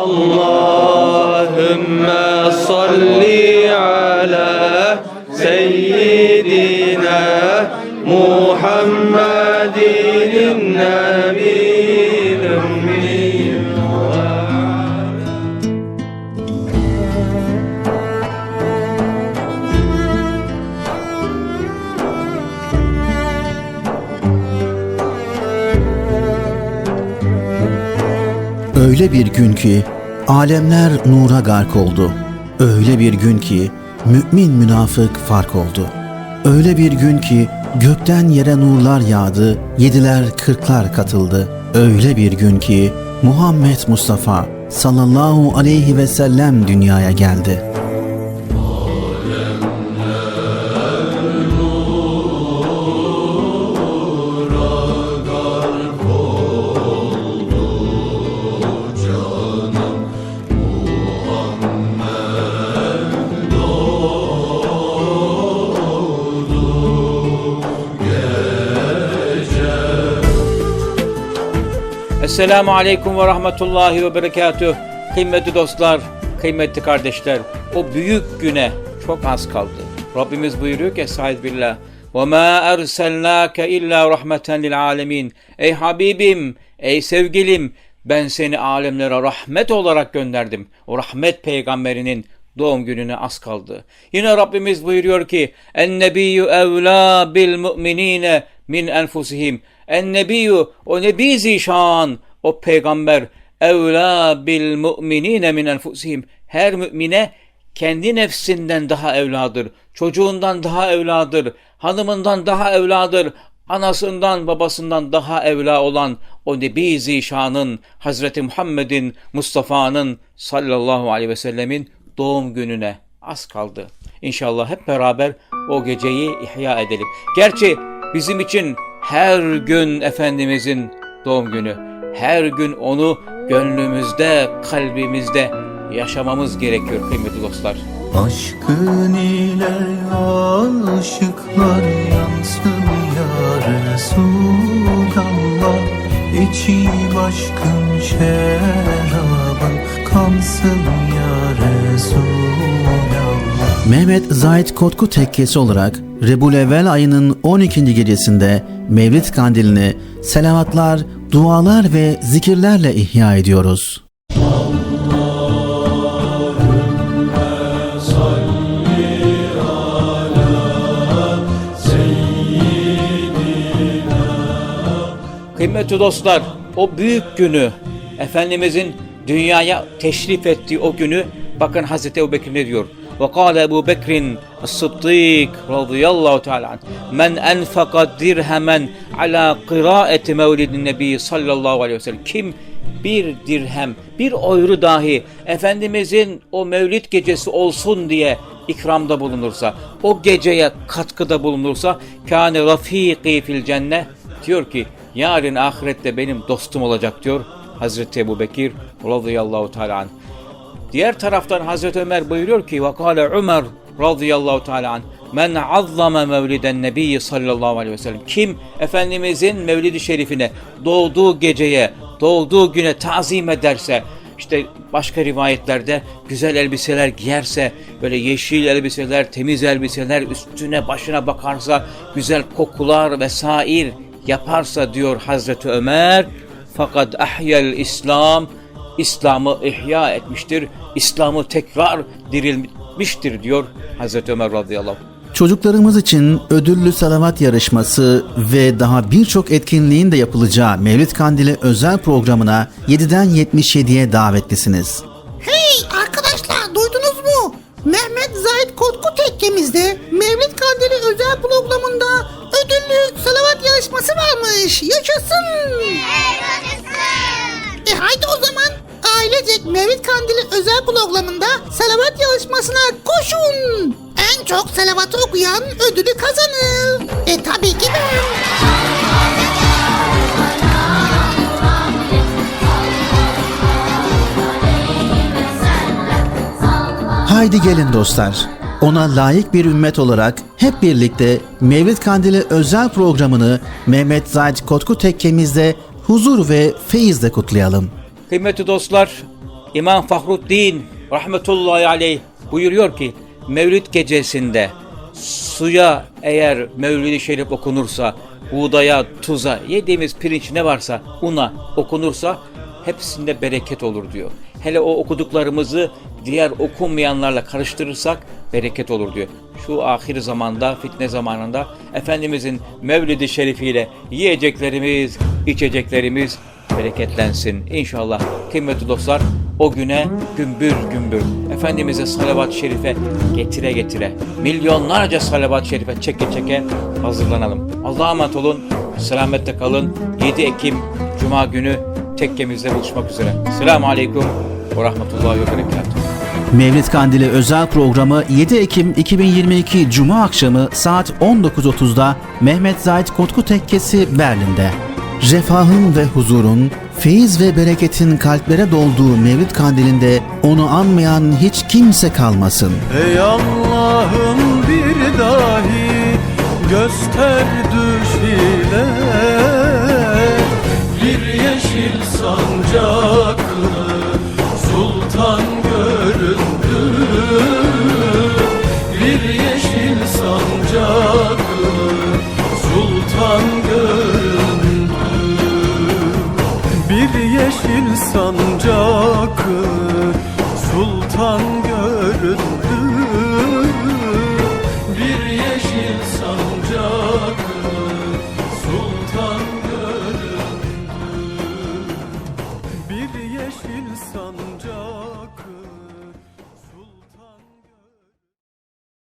Allahümme salli Öyle bir gün ki alemler nura gark oldu. Öyle bir gün ki mümin münafık fark oldu. Öyle bir gün ki gökten yere nurlar yağdı, yediler kırklar katıldı. Öyle bir gün ki Muhammed Mustafa sallallahu aleyhi ve sellem dünyaya geldi. Esselamu Aleyküm ve Rahmetullahi ve Berekatüh. Kıymetli dostlar, kıymetli kardeşler, o büyük güne çok az kaldı. Rabbimiz buyuruyor ki Estağfirullah. وَمَا اَرْسَلْنَاكَ اِلَّا رَحْمَةً لِلْعَالَمِينَ Ey Habibim, ey sevgilim, ben seni alemlere rahmet olarak gönderdim. O rahmet peygamberinin doğum gününe az kaldı. Yine Rabbimiz buyuruyor ki En-nebiyyü evlâ bil mu'minîne min enfusihim. En-nebiyyü o nebi zişan o peygamber evlâ bil mu'minîne min enfusihim. Her mümine kendi nefsinden daha evladır, çocuğundan daha evladır, hanımından daha evladır, anasından babasından daha evla olan o Nebi Zişan'ın, Hazreti Muhammed'in, Mustafa'nın sallallahu aleyhi ve sellemin doğum gününe az kaldı. İnşallah hep beraber o geceyi ihya edelim. Gerçi bizim için her gün Efendimizin doğum günü, her gün onu gönlümüzde, kalbimizde yaşamamız gerekiyor kıymetli dostlar. Aşkın ile aşıklar yansın ya Resulallah İçi başkın şerabın kansın ya Resulallah Mehmet Zahid Kotku Tekkesi olarak Rebulevvel ayının 12. gecesinde Mevlid kandilini selavatlar, dualar ve zikirlerle ihya ediyoruz. Kıymetli dostlar, o büyük günü, Efendimizin dünyaya teşrif ettiği o günü, bakın Hazreti Ebu Bekir ne diyor? Ve kâle Ebu Bekrin Sıddık radıyallahu teala men enfaka dirhemen ala kıraeti mevlidin nebi sallallahu aleyhi ve sellem. Kim bir dirhem, bir oyru dahi Efendimizin o mevlid gecesi olsun diye ikramda bulunursa, o geceye katkıda bulunursa kâne rafîkî fil cenne diyor ki yarın ahirette benim dostum olacak diyor Hazreti Ebu Bekir radıyallahu teala anh. Diğer taraftan Hazreti Ömer buyuruyor ki vakale Ömer radıyallahu teala anh men azzama mevliden nebiyyi sallallahu aleyhi ve sellem kim Efendimizin mevlidi şerifine doğduğu geceye doğduğu güne tazim ederse işte başka rivayetlerde güzel elbiseler giyerse, böyle yeşil elbiseler, temiz elbiseler, üstüne başına bakarsa, güzel kokular vesair yaparsa diyor Hazreti Ömer. Fakat ahyel İslam, İslam'ı ihya etmiştir, İslam'ı tekrar dirilmiştir diyor Hazreti Ömer radıyallahu anh. Çocuklarımız için ödüllü salavat yarışması ve daha birçok etkinliğin de yapılacağı Mevlid Kandili özel programına 7'den 77'ye davetlisiniz. Hey arkadaşlar duydunuz mu? Mehmet Zahid Kotku tekkemizde Mevlid Kandili özel programında ödüllü salavat yarışması varmış. Yaşasın. E haydi o zaman ailecek Mevlid Kandili özel programında salavat yarışmasına koşun. En çok salavatı okuyan ödülü kazanır. E tabii ki ben. Haydi gelin dostlar. Ona layık bir ümmet olarak hep birlikte Mevlid Kandili özel programını Mehmet Zahid Kotku tekkemizde huzur ve feyizle kutlayalım. Kıymetli dostlar, İmam Fahruddin rahmetullahi aleyh buyuruyor ki Mevlid gecesinde suya eğer Mevlid-i Şerif okunursa, buğdaya, tuza, yediğimiz pirinç ne varsa una okunursa hepsinde bereket olur diyor. Hele o okuduklarımızı diğer okunmayanlarla karıştırırsak bereket olur diyor. Şu ahir zamanda, fitne zamanında Efendimizin Mevlid-i Şerifiyle yiyeceklerimiz, içeceklerimiz bereketlensin. İnşallah kıymetli dostlar o güne gümbür gümbür Efendimiz'e salavat-ı şerife getire getire milyonlarca salavat-ı şerife çeke çeke hazırlanalım. Allah'a emanet olun. Selamette kalın. 7 Ekim Cuma günü tekkemizde buluşmak üzere. Selamun Aleyküm ve Rahmetullahi ve Berekatuhu. Mevlid Kandili özel programı 7 Ekim 2022 Cuma akşamı saat 19.30'da Mehmet Zahid Kotku Tekkesi Berlin'de refahın ve huzurun, feyiz ve bereketin kalplere dolduğu Mevlid kandilinde onu anmayan hiç kimse kalmasın. Ey Allah'ım bir dahi göster düş ile bir yeşil sancaklı sultan son